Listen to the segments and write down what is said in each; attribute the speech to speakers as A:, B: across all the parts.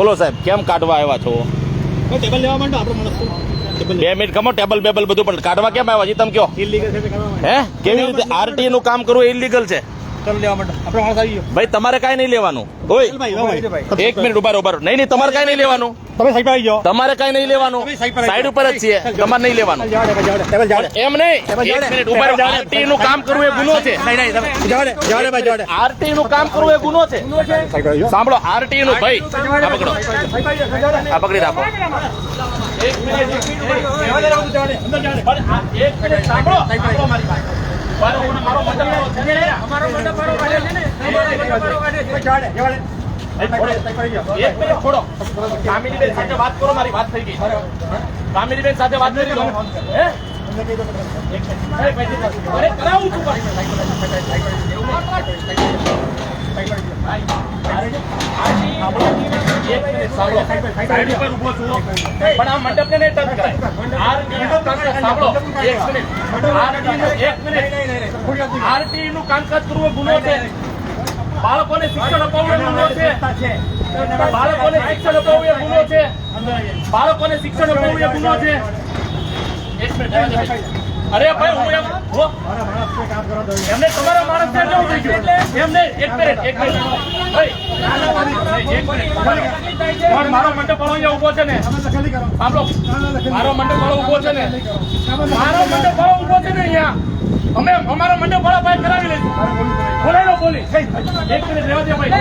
A: બોલો સાહેબ કેમ કાઢવા આવ્યા છો?
B: ટેબલ લેવા માંડો આપણો
A: બે મિનિટ ખમો ટેબલ બેબલ બધું પણ. કાઢવા કેમ આવ્યા છે? તમે કયો. હે? કેવી રીતે આરટીએ નું કામ કરવું ઇલીગલ છે?
B: ચાલો લેવા માંડો. આપણો માણસ આવી ગયો.
A: ભાઈ તમારે કાંઈ નહીં લેવાનું. ઓય.
B: ભાઈ,
A: એક મિનિટ ઊભા ઊભા નહીં નહીં તમારે કાંઈ નહીં લેવાનું.
B: તમે સાઈડ પર આવી જાઓ.
A: તમારે કાંઈ નહીં લેવાનું.
B: સાઈડ.
A: ઉપર જ છીએ. તમારે નહીં લેવાનું. એમ નહીં. એક મિનિટ
B: ઊભા.
A: RTE નું કામ કરવું એ ગુનો છે.
B: નહીં, નહીં, તમે જવા દે, ભાઈ, જવા દે.
A: નું કામ કરવું એ ગુનો છે. સાંભળો આરટી નું ભાઈ. આ પકડો. આ પકડી રાખો. એક મિનિટ
B: અંદર
A: એક સાંભળો. મારો
B: દે, દે.
A: કામિનીબેન સાથે વાત કરો મારી વાત થઈ ગઈ કામિનીબેન સાથે વાત કરી. અરે, કરાવું છું પણ. એક મિનિટ સાંભળો. સાઈડ ઉપર ઊભો છું. પણ આ મંડપને નહીં ટચ કરાય. નું કામકાજ કરવું ગુનો છે બાળકોને શિક્ષણ અપાવવું છે બાળકોને શિક્ષણ અપાવવું એ ગુનો છે બાળકોને શિક્ષણ અપાવવું એ ગુનો છે એક મિનિટ અરે ભાઈ હું એમ. એમને તમારા માણસ ને જવું થઈ ગયું એમ નહીં એક મિનિટ એક મિનિટ ભાઈ એક મિનિટ પણ મારો મંડપ વાળો અહીંયા ઊભો છે ને.
B: તમે તો કરો.
A: સાંભળો મારો મંડપ વાળો ઊભો છે ને. મારો મંડપ વાળો ઊભો છે ને અહીંયા. અમે અમારો મંડપ વાળા ભાઈ કરાવી લઈશું. બોલાવી લો બોલી. એક મિનિટ રહેવા દે ભાઈ.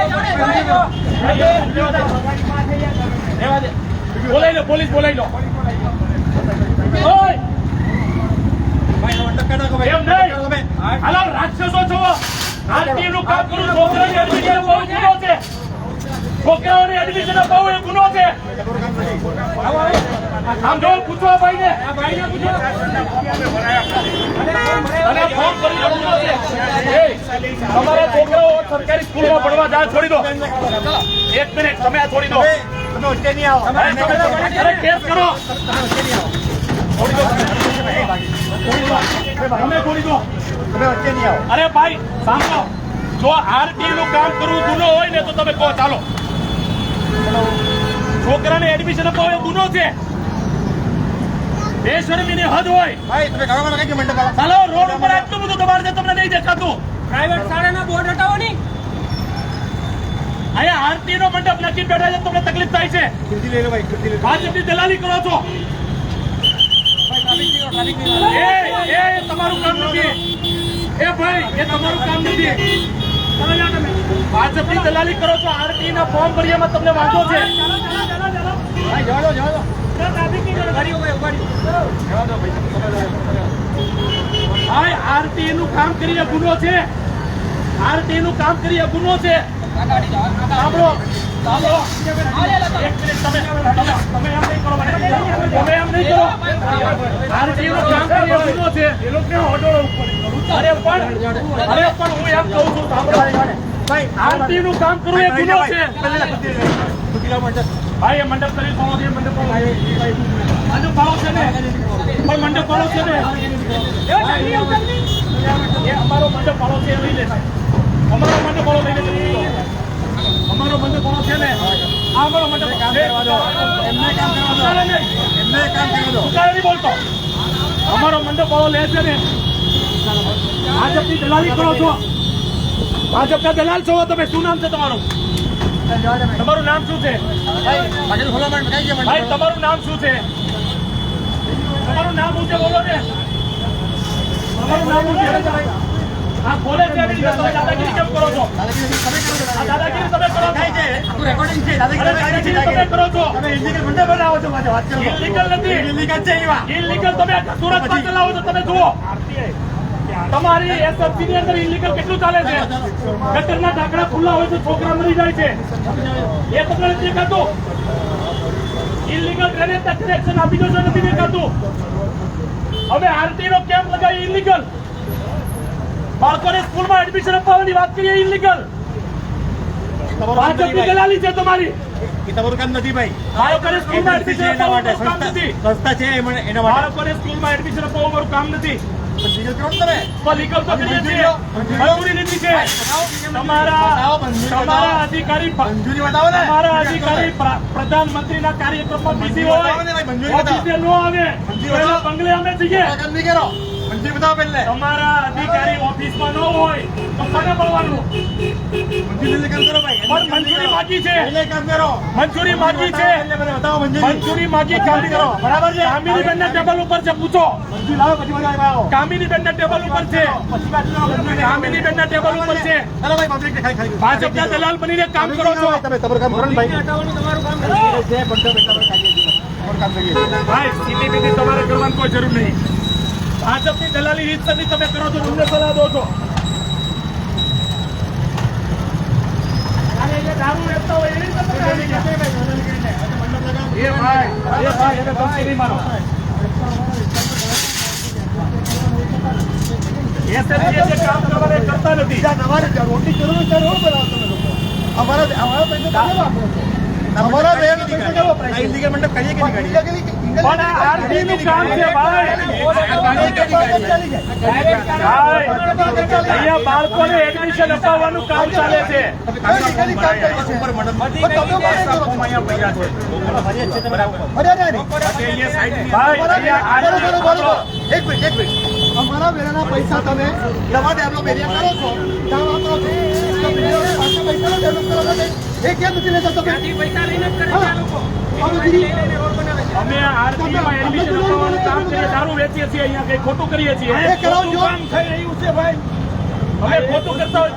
A: રહેવા દે. રહેવા લો પોલીસ બોલાવી લો ઓય
B: ભાઈ, મંડપ કાઢો કે ભાઈ.
A: એમ નહીં
B: તમે.
A: હાલો રાક્ષસો છો. કામ કરું. છોકરાની એડમિશન બહુ ગુનો છે. છોકરાઓની એડમિશન બહુ એ ગુનો છે. આમ જો પૂછો. ભાઈ અને ફોન કરી ગુનો છે. તમારા છોકરાઓ સરકારી સ્કૂલમાં ભણવા જાય છોડી દો. એક મિનિટ તમે આ છોડી દો.
B: તમે કેસ કરો. છોડી
A: અરે, તમે- છોડી દો
B: તમે વચ્ચે નહીં આવો.
A: અરે ભાઈ સાંભળો. જો આરટી નું કામ કરવું ગુનો હોય ને તો તમે કહો ચાલો. છોકરાને એડમિશન અપાવો ગુનો છે. બેશરમીની હદ હોય.
B: ભાઈ, તમે ગામમાં મંડપ
A: ચાલો રોડ ઉપર આટલું બધું તમારે છે તમને નહીં દેખાતું.
C: પ્રાઇવેટ શાળાના બોર્ડ હટાવો
A: અહીંયા આરતી નો મંડપ બેઠા છે તમને તકલીફ થાય છે. ભાજપની દલાલી કરો છો. એ એ તમારું કામ નથી એ ભાઈ એ તમારું કામ નથી ભાજપની દલાલી કરો છો આરટી ના ફોર્મ ભર્યામાં તમને વાંધો છે
B: ભાઈ, જવા દો, જવા દો.
A: ભાઈ આરટી નું કામ કરીને ગુનો છે આરટી નું કામ કરીને ગુનો છે સાંભળો સાંભળો એક મિનિટ તમે તમે એમ નહીં કરો. તમે નું કામ પણ પણ કરવું એ ગુનો છે. ભાઈ મંડપ કરી છે ને ને અમારો મંડપ પાડો છે લઈ અમારો મંડપ છે ને આ અમારો. ભાજપની દલાલી છો. તમે શું નામ છે તમારું. તમારું નામ શું છે?
B: ભાઈ,
A: તમારું નામ શું છે? તમારું નામ છે બોલો ને. તમારું નામ છે આ બોલે છે તમે દાદાગીરી કેમ કરો છો
B: દાદાગીરી તમે કરો છો.
A: દાદાગીરી તમે કરો છો
B: છે. આખું recording છે. દાદાગીરી
A: દાદાગીરી તમે કરો છો
B: તમે illegal મંડપ બનાવો છો પાછા, વાત કરો.
A: Illegal નથી.
B: Illegal છે એવા.
A: ઇલીગલ તમે સુરતમાં ચલાવો છો તમે જુઓ તમારી એસએફસી ની અંદર ઇલીગલ કેટલું ચાલે છે ગટરના ઢાંકણા ખુલ્લા હોય તો છોકરા મરી જાય છે એ તમને નથી દેખાતું ઇલીગલ ડ્રેનેજ કનેક્શન આપી દો છો નથી દેખાતું હવે આરતી નો કેમ્પ લગાવી ઇલીગલ બાળકોને સ્કૂલમાં એડમિશન અપાવવાની વાત કરીએ ઇલીગલ ભાજપની દલાલી છે તમારી.
B: એ તમારું કામ નથી ભાઈ.
A: બાળકોને સ્કૂલમાં એડમિશન અપાવવાનું કામ નથી.
B: સંસ્થા સંસ્થા છે એના માટે.
A: બાળકોને સ્કૂલમાં એડમિશન અપાવવું મારું કામ નથી.
B: લીગલ કરો ને
A: કાર્યક્રમમાં બિઝી હોય. બંગલે અમે જઈએ.
B: નહીં બતાવો પહેલે.
A: તમારા અધિકારી ઓફિસમાં ન હોય તો કોને મળવાનું
B: મંજૂરી કામ કરો ભાઈ.
A: પણ મંજૂરી બાકી છે.
B: એટલે કામ કરો.
A: મંજૂરી બાકી છે.
B: એટલે મને બતાવો મંજૂરી.
A: મંજૂરી માગી કામ કરો.
B: બરાબર છે?
A: કામિની બેન ટેબલ ઉપર છે પૂછો.
B: મંજૂરી લાવો પછી બધા આવો
A: કામિની બેન ટેબલ ઉપર છે. કામિની બેન ટેબલ ઉપર છે.
B: ચાલો ભાઈ પબ્લિક દેખાય ખાઈ
A: ભાજપના દલાલ બનીને કામ કરો છો.
B: તમે તમારું કામ કરો ભાઈ.
C: હટાવવાનું તમારું કામ
B: બંધો બેઠા આપણે તમારું કામ કરીએ
A: ભાઈ સીધી બીધી તમારે કરવાની કોઈ જરૂર નહીં. ભાજપની દલાલી રીત નથી તમે કરો છો અમને સલાહ દો છો.
B: અમારા અમારા પૈસા તમે વાપરો છો. અમારા કરીએ કે નહીં કરીએ
A: પણ આ આરતી નું કામ છે ભાઈ અહીંયા બાળકોને એડમિશન અપાવવાનું કામ ચાલે છે.
B: એક મિનિટ એક મિનિટ. અમારા વેરાના પૈસા તમે નવા ડેવલપ એરિયા કરો છો. ત્યાં વાપરો છો તો બીજા પાસે પૈસા ડેવલપ કરવા માટે એ કેમ નથી લેતા તમે.
C: પૈસા લઈને જ કરે લોકો
A: અમે આરતીમાં એડમિશન અપાવવાનું કામ કરીએ દારૂ વેચીએ છીએ અહીંયા કઈ ખોટું કરીએ છીએ. કામ થઈ રહ્યું છે ભાઈ? અમે ખોટું કરતા હોય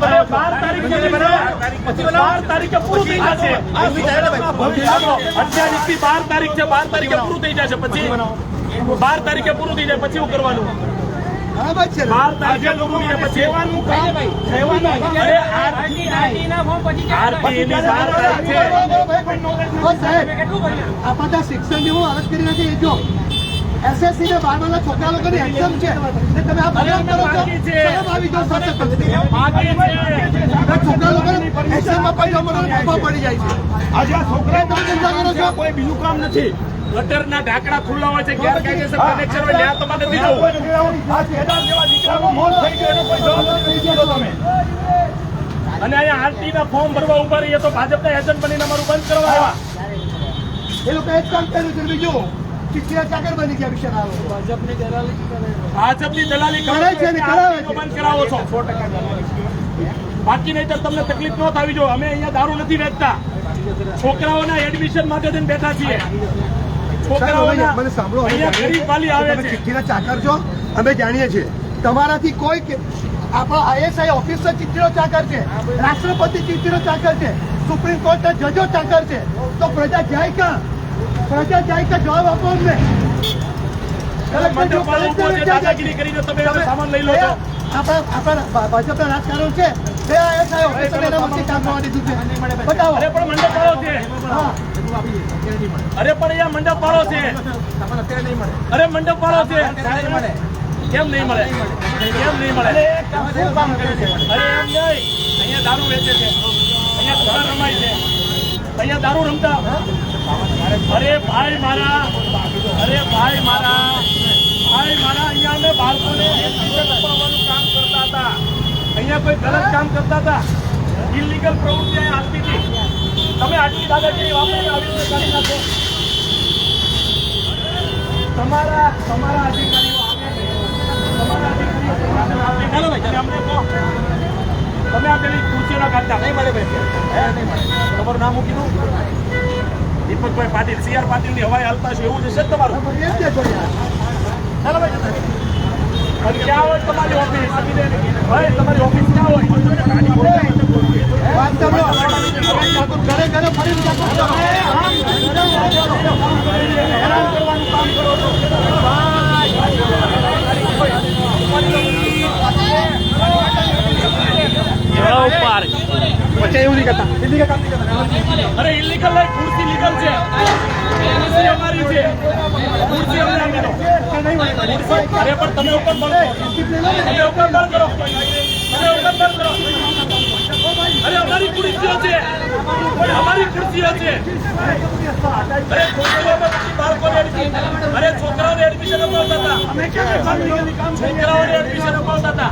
A: હવે બાર તારીખે બાર તારીખે પૂરું થઈ જશે. અઠ્યાવીસથી બાર તારીખ છે બાર તારીખે પૂરું થઈ જશે પછી બાર તારીખે પૂરું થઈ જાય પછી શું કરવાનું
B: આ બધા શિક્ષણની હું અરજ કરી નથી એ જો. એસએસસી ને બારમાના છોકરા લોકોની એક્ઝામ છે. ને તમે આ બગાડ કરો છો. શરમ આવી
A: છે.
B: આ છોકરા લોકોને એક્ઝામમાં પૈસા જમવાનું ફાંફા પડી જાય છે.
A: આજે આ છોકરા
B: ચિંતા કરો છો.
A: કોઈ બીજું કામ નથી. ગટરના ઢાંકણા ખુલ્લા હોય છે ગેરકાયદેસર કનેક્શન હોય ત્યાં તમારે નથી જવું. આ ખેડા જેવા દીકરાનો મોત થઈ ગયો એનો કોઈ જવાબ નથી. દીધો તમે. અને અહીંયા આરટી ના ફોર્મ ભરવા ઊભા રહીએ તો ભાજપના એજન્ટ બનીને અમારું બંધ કરવા આવ્યા.
B: એ લોકો એક કામ કર્યું છે બીજું ચીચીયા ચાકર બની ગયા બિચારા આ લોકો.
A: ભાજપની દલાલી કરે
B: છે ને, કરાવે છે.
A: બંધ કરાવો છો. બાકી નહીં તમને તકલીફ ન થવી જોઈએ અમે અહીંયા દારૂ નથી વેચતા. છોકરાઓના એડમિશન માટે જઈને બેઠા છીએ. છોકરાઓના
B: મને સાંભળો.
A: અહીંયા
B: જાણીએ
A: ગરીબ વાલી આવે છે.
B: ચિઠ્ઠીના ચાકર છો. અમે જાણીએ છીએ. તમારાથી કોઈ આપણા આઈએસઆઈ ઓફિસર ચિઠ્ઠીનો ચાકર છે. રાષ્ટ્રપતિ ચિઠ્ઠીનો ચાકર છે. સુપ્રીમ કોર્ટના જજો ચાકર છે. તો પ્રજા જાય ક્યાં? ક્યાં જવાબ આપો અમને ભાજપના રાજકારણ છે
A: અરે પણ અહીંયા મંડપ વાળો છે અરે મંડપ વાળો છે કેમ નહીં મળે કેમ નહીં મળે અરે એમ નહીં અહીંયા દારૂ વેચે છે અહીંયા રમાય છે અહીંયા દારૂ રમતા અરે ભાઈ મારા, અરે ભાઈ મારા ભાઈ મારા, અહીંયા અમે બાળકોને અપાવવાનું કામ કરતા હતા. અહીંયા કોઈ ગલત કામ કરતા હતા. ઇલીગલ પ્રવૃત્તિ અહીંયા આવતી હતી. તમે આટલી દાદાગીરી વાપરીને કરી નાખો. તમારા તમારા અધિકારીઓ તમારા અધિકારીઓ અમને કહો. તમે આ પેલી ખુરશીઓના કાઢતા નહીં મળે ભાઈ. તમારું નામ મૂકી દઉં. દીપકભાઈ પાટીલ સી આર પાટીલની હવાઈ હાલતા છે એવું જશે તમારું ક્યાં હોય તમારી ઓફિસ ભાઈ તમારી ઓફિસ ક્યાં હોય હેરાન કરવાનું કામ કરો છો
B: પછી એવું
A: છે. છે. અરે અમારી ખુરશીઓ છે. અમારી છે. અરે છોકરાઓને એડમિશન અપાવતા છોકરાઓને એડમિશન અપાવતા હતા.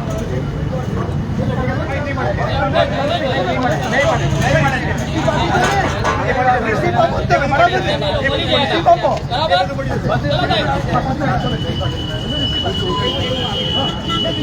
B: ನೈ ಮಾಡು
A: ನೈ ಮಾಡು ನೈ ಮಾಡು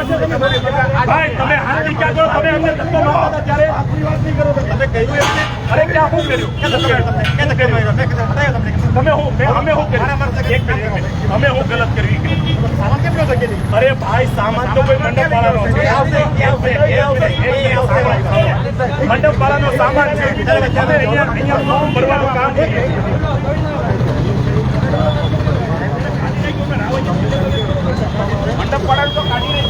A: ભાઈ તમે હાથી ક્યાં કરો તમે અમને ધક્કો મારતા હતા ત્યારે તમે કહ્યું એમને અરે ક્યાં શું કર્યું. તમે હું મેં- અમે શું કર્યું? એક મિનિટ, એક અમે શું ગલત કર્યું એ કહ્યું. અરે ભાઈ સામાન તો કોઈ મંડપ વાળાનો છે. મંડપ વાળાનો સામાન છે. તમે અહીંયા અહીંયા ફોર્મ ભરવાનું કામ મંડપ પડાવ તો કાઢી ને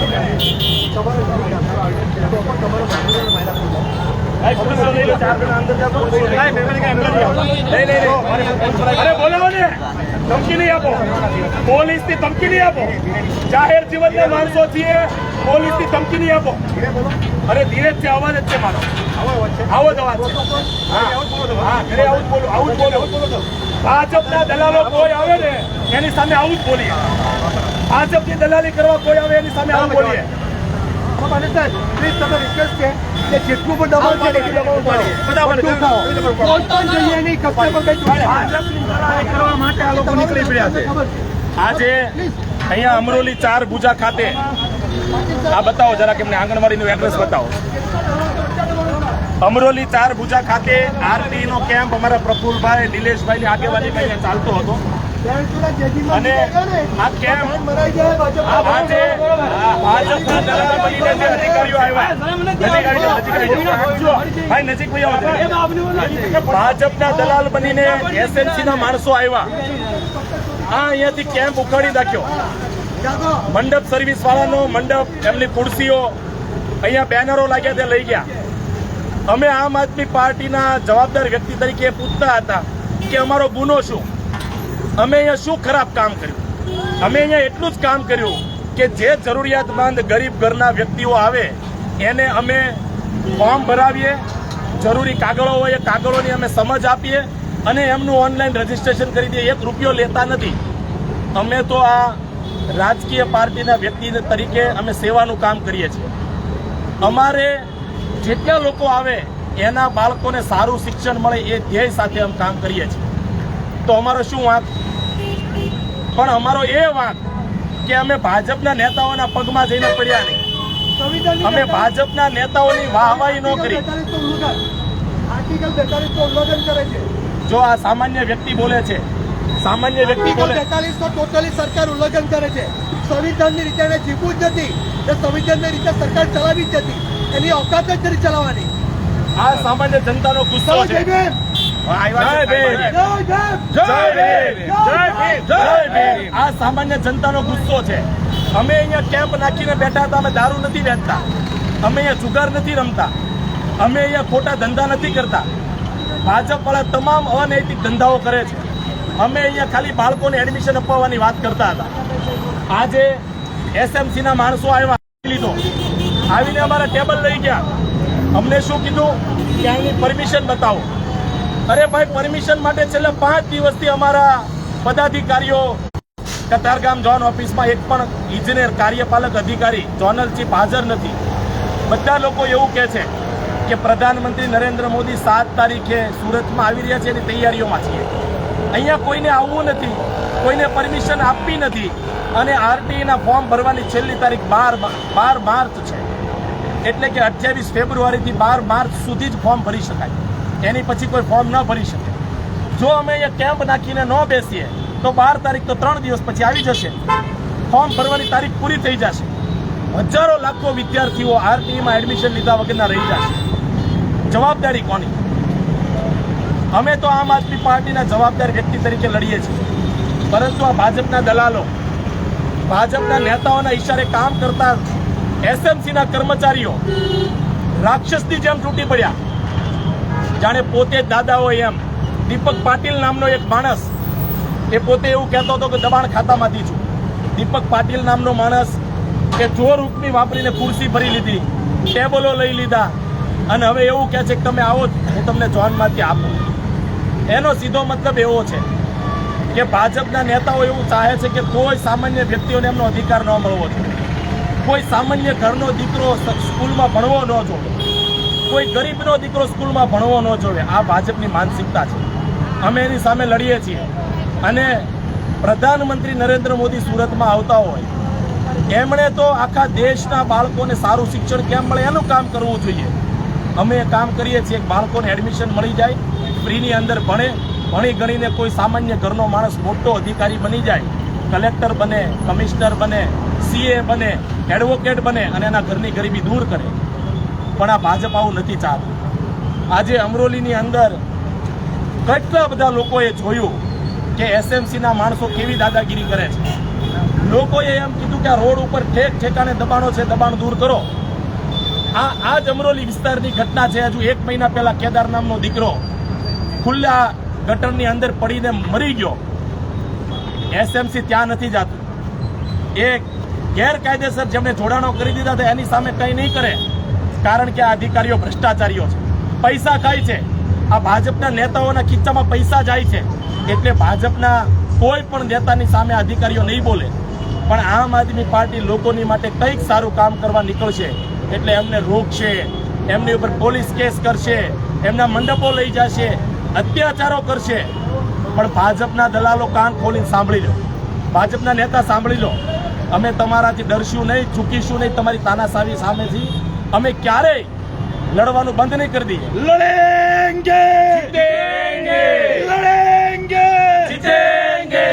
A: ધમકી નહીં આપો. પોલીસની ધમકી નહીં આપો. જાહેર જીવન ના માણસો છીએ. પોલીસની ધમકી નહીં આપો. અરે ધીરે છે અવાજ જ છે મારો. આવો જ અવાજ ઘરે આવું જ બોલું આવું જ બોલું. ભાજપના દલાલો કોઈ આવે ને એની સામે આવું જ બોલીએ. ભાજપની દલાલી કરવા કોઈ આવે એની સામે આવું બોલીએ
B: પ્લીઝ તમે રિક્વેસ્ટ છે કે જેટલું પણ દબાવ છે બધું દબાવ ઉઠાવો. બધું ઉઠાવો. કોઈ પણ જગ્યાએ નહીં, કશે પણ કંઈ
A: ભાજપની દલાલી કરવા માટે આ લોકો નીકળી પડ્યા છે આજે અહીંયા અમરોલી ચાર ભુજા ખાતે આ બતાવો જરા કે આંગણવાડી આંગણવાડીનું એડ્રેસ બતાવો અમરોલી ચાર ભુજા ખાતે આરતી નો કેમ્પ અમારા પ્રફુલભાઈ નિલેશભાઈ ની આગેવાનીમાં અહીંયા ચાલતો હતો અને આ ભાજપના દલાલ બનીને જે ભાઈ. ભાજપના દલાલ બનીને એસએમસી ના માણસો આવ્યા. આ અહીંયાથી કેમ્પ ઉખાડી નાખ્યો. મંડપ સર્વિસ વાળાનો મંડપ, એમની ખુરશીઓ, અહીંયા બેનરો લાગ્યા તે લઈ ગયા. અમે આમ આદમી પાર્ટીના જવાબદાર વ્યક્તિ તરીકે પૂછતા હતા કે અમારો ગુનો શું? અમે અહીંયા શું ખરાબ કામ કર્યું? અમે અહીંયા એટલું જ કામ કર્યું કે જે જરૂરિયાતમંદ ગરીબ ઘરના વ્યક્તિઓ આવે, એને અમે ફોર્મ ભરાવીએ, જરૂરી કાગળો હોય એ કાગળોની અમે સમજ આપીએ અને એમનું ઓનલાઈન રજીસ્ટ્રેશન કરી દઈએ. એક રૂપિયો લેતા નથી. અમે તો આ રાજકીય પાર્ટીના વ્યક્તિ તરીકે અમે સેવાનું કામ કરીએ છીએ. અમારે જેટલા લોકો આવે, એના બાળકોને સારું શિક્ષણ મળે એ ધ્યેય સાથે અમે કામ કરીએ છીએ. તો અમારો શું વાંક પણ અમારો એ વાંક કે અમે ભાજપના નેતાઓના પગમાં જઈને પડ્યા નહીં. અમે ભાજપના નેતાઓની વાહવાહી ન કરી.
B: આર્ટિકલ 42 નું ઉલ્લંઘન. આર્ટિકલ 42 નું ઉલ્લંઘન કરે છે.
A: જો આ સામાન્ય વ્યક્તિ બોલે છે સામાન્ય વ્યક્તિ બોલે
B: બેતાલીસ તો ટોટલી સરકાર ઉલ્લંઘન કરે છે. સંવિધાનની રીતે એને જીવવું જ નથી. સંવિધાનની રીતે સરકાર ચલાવી જ નથી. એની ઓકાત જ નથી ચલાવવાની.
A: આ સામાન્ય જનતાનો ગુસ્સો છે. આ સામાન્ય જનતાનો ગુસ્સો છે. અમે અહીંયા કેમ્પ નાખીને બેઠા હતા અમે દારૂ નથી વેચતા. અમે અહીંયા જુગાર નથી રમતા. અમે અહીંયા ખોટા ધંધા નથી કરતા. ભાજપ વાળા તમામ અનૈતિક ધંધાઓ કરે છે. અમે અહીંયા ખાલી બાળકોને એડમિશન અપાવવાની વાત કરતા હતા. આજે એસએમસી ના માણસો આવ્યા લીધો. આવીને અમારા ટેબલ લઈ ગયા. અમને શું કીધું? કે અહીંની પરમિશન બતાવો. અરે ભાઈ પરમિશન માટે છેલ્લા પાંચ દિવસથી અમારા પદાધિકારીઓ કતારગામ ઝોન ઓફિસમાં એક પણ ઇજનેર કાર્યપાલક અધિકારી ઝોનલ ચીફ હાજર નથી. બધા લોકો એવું કહે છે કે પ્રધાનમંત્રી નરેન્દ્ર મોદી સાત તારીખે સુરતમાં આવી રહ્યા છે એની તૈયારીઓમાં છીએ. અહીંયા કોઈને આવવું નથી, કોઈને પરમિશન આપવી નથી અને આરટીના ફોર્મ ભરવાની છેલ્લી તારીખ બાર બાર માર્ચ છે. એટલે કે અઠ્યાવીસ ફેબ્રુઆરીથી બાર માર્ચ સુધી જ ફોર્મ ભરી શકાય. એની પછી કોઈ ફોર્મ ન ભરી શકે. જો અમે અહીંયા કેમ્પ નાખીને ન બેસીએ, તો બાર તારીખ તો ત્રણ દિવસ પછી આવી જશે. ફોર્મ ભરવાની તારીખ પૂરી થઈ જશે. હજારો લાખો વિદ્યાર્થીઓ આરટીઈમાં એડમિશન લીધા વગરના રહી જશે. જવાબદારી કોની? અમે તો આમ આદમી પાર્ટીના જવાબદાર વ્યક્તિ તરીકે લડીએ છીએ. પરંતુ આ ભાજપના દલાલો, ભાજપના નેતાઓના ઈશારે કામ કરતા એસએમસીના કર્મચારીઓ, રાક્ષસની જેમ તૂટી પડ્યા. જાણે પોતે જ દાદા હોય એમ. દીપક પાટીલ નામનો એક માણસ. એ પોતે એવું કહેતો હતો કે દબાણ ખાતામાંથી છું. દીપક પાટીલ નામનો માણસ કે ચોર હુકમી વાપરીને ખુરશી ભરી લીધી, ટેબલો લઈ લીધા અને હવે એવું કહે છે કે તમે આવો હું તમને જોનમાંથી આપું. એનો સીધો મતલબ એવો છે કે ભાજપના નેતાઓ એવું ચાહે છે કે કોઈ સામાન્ય વ્યક્તિઓને એમનો અધિકાર ન મળવો જોઈએ. કોઈ સામાન્ય ઘરનો દીકરો સ્કૂલમાં ભણવો ન જોઈએ. કોઈ ગરીબનો દીકરો સ્કૂલમાં ભણવો ન જોવે. આ ભાજપની માનસિકતા છે. અમે એની સામે લડીએ છીએ. અને પ્રધાનમંત્રી નરેન્દ્ર મોદી સુરતમાં આવતા હોય, એમણે તો આખા દેશના બાળકોને સારું શિક્ષણ કેમ મળે એનું કામ કરવું જોઈએ. અમે કામ કરીએ છીએ બાળકોને એડમિશન મળી જાય ફ્રીની અંદર ભણે, ભણી ગણીને કોઈ સામાન્ય ઘરનો માણસ મોટો અધિકારી બની જાય કલેક્ટર બને કમિશનર બને સીએ બને એડવોકેટ બને અને એના ઘરની ગરીબી દૂર કરે. પણ આ ભાજપ આવું નથી ચાલતું. આજે અમરોલીની અંદર કેટલા બધા લોકોએ જોયું કે એસએમસીના માણસો કેવી દાદાગીરી કરે છે. લોકોએ એમ કીધું કે આ રોડ ઉપર ઠેક ઠેકાને દબાણો છે, દબાણ દૂર કરો. આ આ જ અમરોલી વિસ્તારની ઘટના છે. હજુ એક મહિના પહેલા કેદાર નામનો દીકરો ખુલ્લા ગટરની અંદર પડીને મરી ગયો. એસએમસી ત્યાં નથી જાતું. એ ગેરકાયદેસર જેમણે જોડાણો કરી દીધા હતા, એની સામે કંઈ નહીં કરે. કારણ કે આ અધિકારીઓ ભ્રષ્ટાચારીઓ છે. પૈસા ખાય છે. આ ભાજપના નેતાઓના ખિસ્સામાં પૈસા જાય છે. એટલે ભાજપના કોઈ પણ નેતાની સામે અધિકારીઓ નહીં બોલે. પણ આમ આદમી પાર્ટી લોકોની માટે કંઈક સારું કામ કરવા નીકળશે. એટલે એમને રોકશે. એમની ઉપર પોલીસ કેસ કરશે. એમના મંડપો લઈ જશે. અત્યાચારો કરશે. પણ ભાજપના દલાલો કાન ખોલીને સાંભળી લો. ભાજપના નેતા સાંભળી લો. અમે તમારાથી ડરશું નહીં, ચૂકીશું નહીં, તમારી તાનાશાહી સામેથી અમે ક્યારેય લડવાનું બંધ નહીં કરી દઈએ. લડેંગે! જીતેંગે! લડેંગે! જીતેંગે!